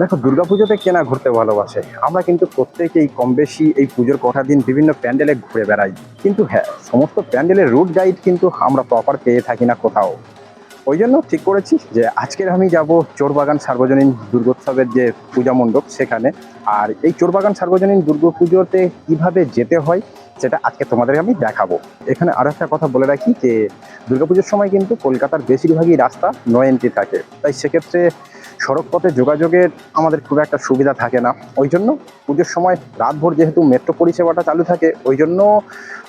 দেখো, দুর্গাপুজোতে কেনা ঘুরতে ভালোবাসে। আমরা কিন্তু প্রত্যেকেই কম বেশি এই পুজোর কটা দিন বিভিন্ন প্যান্ডেলে ঘুরে বেড়াই। কিন্তু হ্যাঁ সমস্ত প্যান্ডেলের রুট গাইড কিন্তু আমরা প্রপার পেয়ে থাকি না কোথাও। ওই জন্য ঠিক করেছি যে, আজকের আমি যাব চোরবাগান সার্বজনীন দুর্গোৎসবের যে পূজা মণ্ডপ সেখানে। আর এই চোরবাগান সার্বজনীন দুর্গাপুজোতে কীভাবে যেতে হয়, সেটা আজকে তোমাদের আমি দেখাবো। এখানে আরও একটা কথা বলে রাখি যে, দুর্গাপুজোর সময় কিন্তু কলকাতার বেশিরভাগই রাস্তা নো এন্ট্রি থাকে। তাই সেক্ষেত্রে সড়ক পথে যোগাযোগের আমাদের খুব একটা সুবিধা থাকে না। ওই জন্য পুজোর সময় রাতভর যেহেতু মেট্রো পরিষেবাটা চালু থাকে, ওই জন্য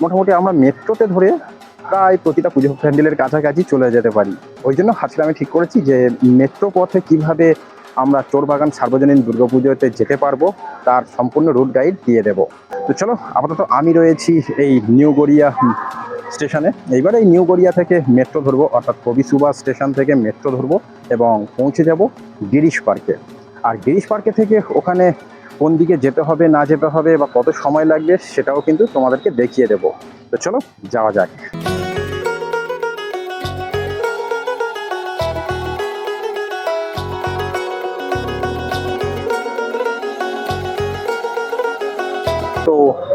মোটামুটি আমরা মেট্রোতে ধরে প্রায় প্রতিটা পুজো প্যান্ডেলের কাছাকাছি চলে যেতে পারি। ওই জন্য আজকে আমি ঠিক করেছি যে মেট্রো পথে কীভাবে আমরা চোরবাগান সার্বজনীন দুর্গাপুজোতে যেতে পারব, তার সম্পূর্ণ রুট গাইড দিয়ে দেবো। তো চলো, আপাতত আমি রয়েছি এই নিউ গড়িয়া স্টেশনে। এইবার এই নিউ গড়িয়া থেকে মেট্রো ধরবো, অর্থাৎ কবি সুভাষ স্টেশন থেকে মেট্রো ধরবো এবং পৌঁছে যাব গিরিশ পার্কে। আর গিরিশ পার্কে থেকে ওখানে কোন দিকে যেতে হবে, না যেতে হবে বা কত সময় লাগবে সেটাও কিন্তু তোমাদেরকে দেখিয়ে দেবো। তো চলো, যাওয়া যাক।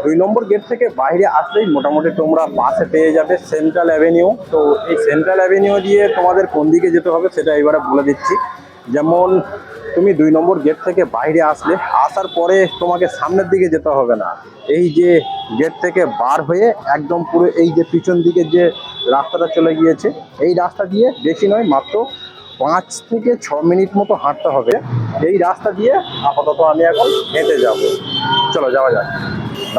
দুই নম্বর গেট থেকে বাইরে আসলেই মোটামুটি তোমরা বাসে পেয়ে যাবে সেন্ট্রাল অ্যাভিনিউ তো এই সেন্ট্রাল অ্যাভিনিউ দিয়ে তোমাদের কোন দিকে যেতে হবে সেটা এবারে বলে দিচ্ছি। যেমন তুমি দুই নম্বর গেট থেকে বাইরে আসলে, আসার পরে তোমাকে সামনের দিকে যেতে হবে না। এই যে গেট থেকে বার হয়ে একদম পুরো এই যে পিছন দিকে যে রাস্তাটা চলে গিয়েছে, এই রাস্তা দিয়ে বেশি নয়, মাত্র পাঁচ থেকে ছ মিনিট মতো হাঁটতে হবে। এই রাস্তা দিয়ে আপাতত আমি এখন হেঁটে যাব। চলো যাওয়া যাক।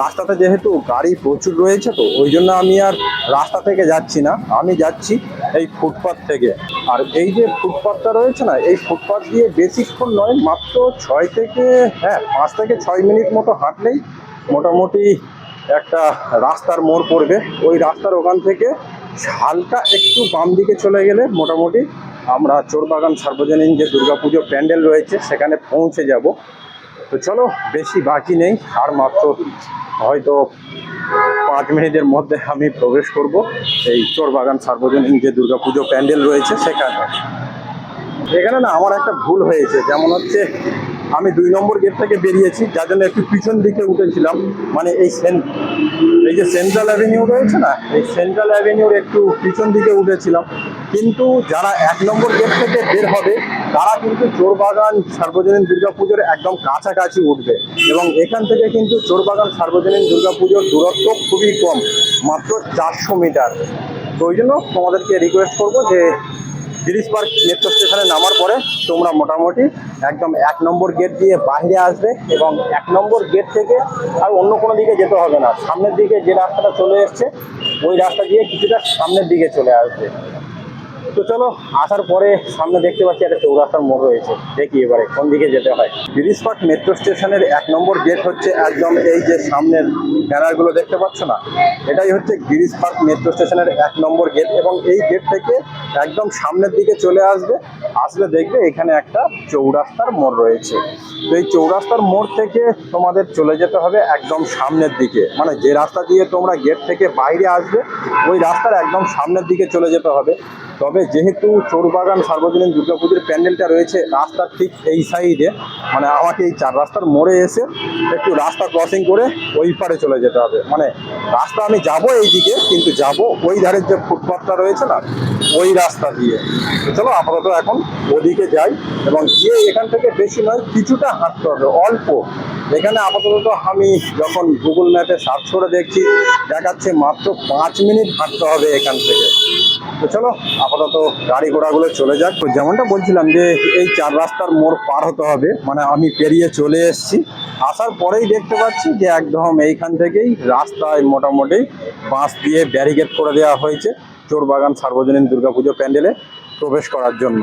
রাস্তাতে যেহেতু গাড়ি প্রচুর রয়েছে তো, ওই জন্য আমি আর রাস্তা থেকে যাচ্ছি না। আমি যাচ্ছি এই ফুটপাথ থেকে। আর এই যে ফুটপাথটা রয়েছে না, এই ফুটপাথ দিয়ে বেশিক্ষণ নয়, মাত্র ছয় থেকে হ্যাঁ পাঁচ থেকে ছয় মিনিট মতো হাঁটলেই মোটামুটি একটা রাস্তার মোড় পড়বে। ওই রাস্তার ওখান থেকে হালকা একটু বাম দিকে চলে গেলে মোটামুটি আমরা চোরবাগান সার্বজনীন যে দুর্গাপুজো প্যান্ডেল রয়েছে, সেখানে পৌঁছে যাব। তো চলো, বেশি বাকি নেই। আর মাত্র হয়তো পাঁচ মিনিটের মধ্যে আমি প্রবেশ করব। এই চোরবাগান সার্বজনীন যে দুর্গাপুজো প্যান্ডেল রয়েছে, সেখানে। এখানে না আমার একটা ভুল হয়েছে। যেমন হচ্ছে আমি দুই নম্বর গেট থেকে বেরিয়েছি, যার জন্য একটু পিছন দিকে উঠেছিলাম। মানে এই সেন এই যে সেন্ট্রাল অ্যাভিনিউ রয়েছে না, এই সেন্ট্রাল অ্যাভিনিউর একটু পিছন দিকে উঠেছিলাম। কিন্তু যারা এক নম্বর গেট থেকে বের হবে, তারা কিন্তু চোরবাগান সার্বজনীন দুর্গাপুজোর একদম কাছাকাছি উঠবে। এবং এখান থেকে কিন্তু চোরবাগান সার্বজনীন দুর্গাপুজোর দূরত্ব খুবই কম, মাত্র চারশো মিটার। তো ওই জন্য তোমাদেরকে রিকোয়েস্ট করব যে গিরিশ পার্ক মেট্রো স্টেশনে নামার পরে তোমরা মোটামুটি একদম এক নম্বর গেট দিয়ে বাইরে আসবে এবং এক নম্বর গেট থেকে আর অন্য কোনো দিকে যেতে হবে না। সামনের দিকে যে রাস্তাটা চলে এসছে, ওই রাস্তা দিয়ে কিছুটা সামনের দিকে চলে আসবে। তো চলো, আসার পরে সামনে দেখতে পাচ্ছি একটা চৌরাস্তার মোড় রয়েছে। দেখি এবারে কোন দিকে যেতে হয়। গিরিশ পার্ক মেট্রো স্টেশনের এক নম্বর গেট হচ্ছে একদম এই যে সামনের ব্যানারগুলো দেখতে পাচ্ছ না? এটাই হচ্ছে গিরিশ পার্ক মেট্রো স্টেশনের এক নম্বর গেট এবং এই গেট থেকে একদম সামনের দিকে চলে আসবে। আসলে দেখবে এখানে একটা চৌরাস্তার মোড় রয়েছে। তো এই চৌরাস্তার মোড় থেকে তোমাদের চলে যেতে হবে একদম সামনের দিকে। মানে যে রাস্তা দিয়ে তোমরা গেট থেকে বাইরে আসবে, ওই রাস্তার একদম সামনের দিকে চলে যেতে হবে। তবে যেহেতু চোরবাগান সার্বজনীন দুর্গাপুজোর প্যান্ডেলটা রয়েছে রাস্তার ঠিক এই সাইডে মানে আমাকে এই চার রাস্তার মোড়ে এসে একটু রাস্তা ক্রসিং করে ওই পারে চলে যেতে হবে। মানে রাস্তা আমি যাব এই দিকে কিন্তু যাব ওই ধারের যে ফুটপাথটা রয়েছে না ওই রাস্তা দিয়ে। চলো, আপাতত এখন ওদিকে যাই এবং গিয়ে এখান থেকে বেশি নয়, কিছুটা হাঁটতে হবে, অল্প। এখানে আপাতত আমি যখন গুগল ম্যাপে সার্চ করে দেখছি, দেখাচ্ছে মাত্র পাঁচ মিনিট হাঁটতে হবে এখান থেকে। তো চলো, আপাতত গাড়ি ঘোড়াগুলো চলে যাক। তো যেমনটা বলছিলাম যে, এই চার রাস্তার মোড় পার হতে হবে মানে আমি পেরিয়ে চলে এসেছি। আসার পরেই দেখতে পাচ্ছি যে, একদম এইখান থেকেই রাস্তায় মোটামুটি বাঁশ দিয়ে ব্যারিকেড করে দেওয়া হয়েছে। চোরবাগান সার্বজনীন দুর্গাপুজো প্যান্ডেলে প্রবেশ করার জন্য।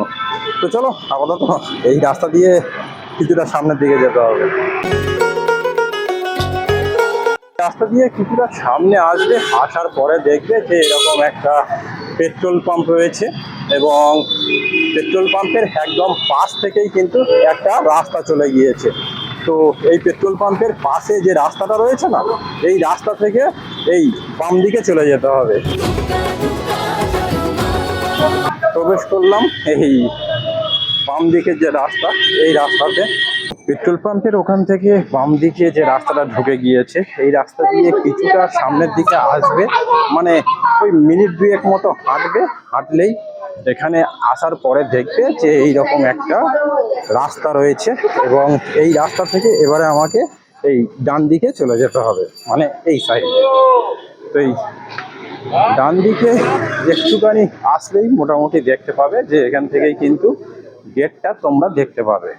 তো চলো, আপাতত এই রাস্তা দিয়ে কিছুটা সামনের দিকে যেতে হবে। রাস্তা দিয়ে কিছুটা সামনে আসবে, আসার পরে দেখবে যে এরকম একটা পেট্রোল পাম্প রয়েছে এবং পেট্রোল পাম্পের একদম পাশ থেকেই কিন্তু একটা রাস্তা চলে গিয়েছে। তো এই পেট্রোল পাম্পের পাশে যে রাস্তাটা রয়েছে না, এই রাস্তা থেকে এই বাম দিকে চলে যেতে হবে। প্রবেশ করলাম এই বাম দিকের যে রাস্তা, এই রাস্তাতে। পেট্রোল পাম্পের ওখান থেকে বাম দিকে যে রাস্তাটা ঢুকে গিয়েছে, এই রাস্তা দিয়ে কিছুটা সামনের দিকে আসবে। মানে ওই মিনিট দুয়েক মতো হাঁটবে, হাঁটলেই এখানে আসার পরে দেখবে যে এইরকম একটা রাস্তা রয়েছে এবং এই রাস্তা থেকে এবারে আমাকে এই ডান দিকে চলে যেতে হবে মানে এই সাইডে তো এই ডান দিকে একটুখানি আসলেই মোটামুটি দেখতে পাবে যে এখান থেকেই কিন্তু গেটটা তোমরা দেখতে পাবে।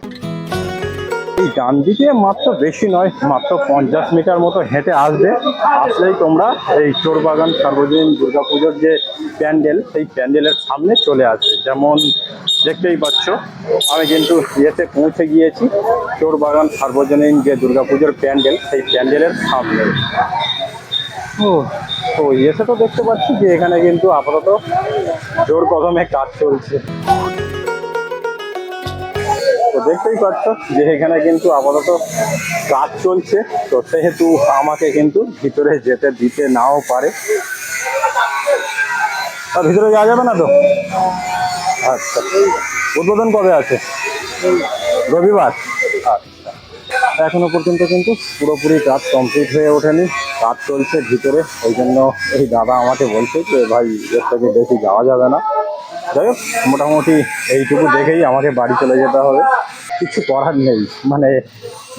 এই ডান দিকে মাত্র বেশি নয়, মাত্র পঞ্চাশ মিটার মতো হেঁটে আসবে। আসলেই তোমরা এই চোরবাগান সার্বজনীন দুর্গাপুজোর যে প্যান্ডেল, সেই প্যান্ডেলের সামনে চলে আসবে। যেমন দেখতেই পাচ্ছ, আমি কিন্তু ইয়েতে পৌঁছে গিয়েছি, চোরবাগান সার্বজনীন যে দুর্গাপুজোর প্যান্ডেল, সেই প্যান্ডেলের সামনে। ও তো এসে তো দেখতে পাচ্ছি যে এখানে কিন্তু আপাতত জোর কদমে কাজ চলছে। তো দেখতেই পাচ্ছ যে এখানে কিন্তু আপাতত কাজ চলছে। তো সেহেতু আমাকে কিন্তু ভিতরে যেতে দিতে নাও পারে। আর ভিতরে যাওয়া যাবে না তো? আচ্ছা। উদ্বোধন কবে আছে? রবিবার? আচ্ছা। এখনও পর্যন্ত কিন্তু পুরোপুরি কাজ কমপ্লিট হয়ে ওঠেনি। কাজ চলছে ভিতরে, ওই জন্য এই দাদা আমাকে বলছে যে, ভাই, এর থেকে বেশি যাওয়া যাবে না। যাই হোক, মোটামুটি এইটুকু দেখেই আমাকে বাড়ি চলে যেতে হবে। কিছু করার নেই। মানে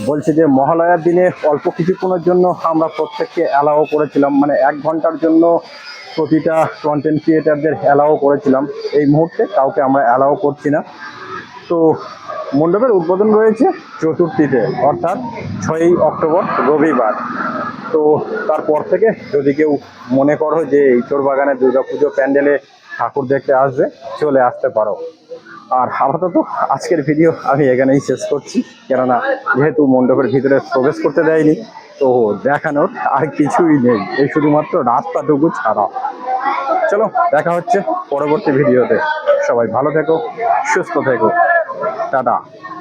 বলছে যে, মহালয়ার দিনে অল্প কিছুক্ষণের জন্য আমরা প্রত্যেককে অ্যালাও করেছিলাম। মানে এক ঘণ্টার জন্য প্রতিটা কন্টেন্ট ক্রিয়েটারদের অ্যালাও করেছিলাম। এই মুহূর্তে কাউকে আমরা অ্যালাও করছি না। তো মণ্ডপের উদ্বোধন রয়েছে চতুর্থীতে, অর্থাৎ ছয়ই অক্টোবর রবিবার। তো তারপর থেকে যদি কেউ মনে করো যে এই চোরবাগানের দুর্গাপুজো প্যান্ডেলে ঠাকুর দেখতে আসবে, চলে আসতে পারো। আর আপাতত আজকের ভিডিও আমি এখানেই শেষ করছি, কেননা যেহেতু মণ্ডপের ভিতরে প্রবেশ করতে দেয়নি, তো দেখানোর আর কিছুই নেই, এই শুধুমাত্র রাস্তাটুকু ছাড়া। চলো, দেখা হচ্ছে পরবর্তী ভিডিওতে। সবাই ভালো থেকো, সুস্থ থেকো। 加大。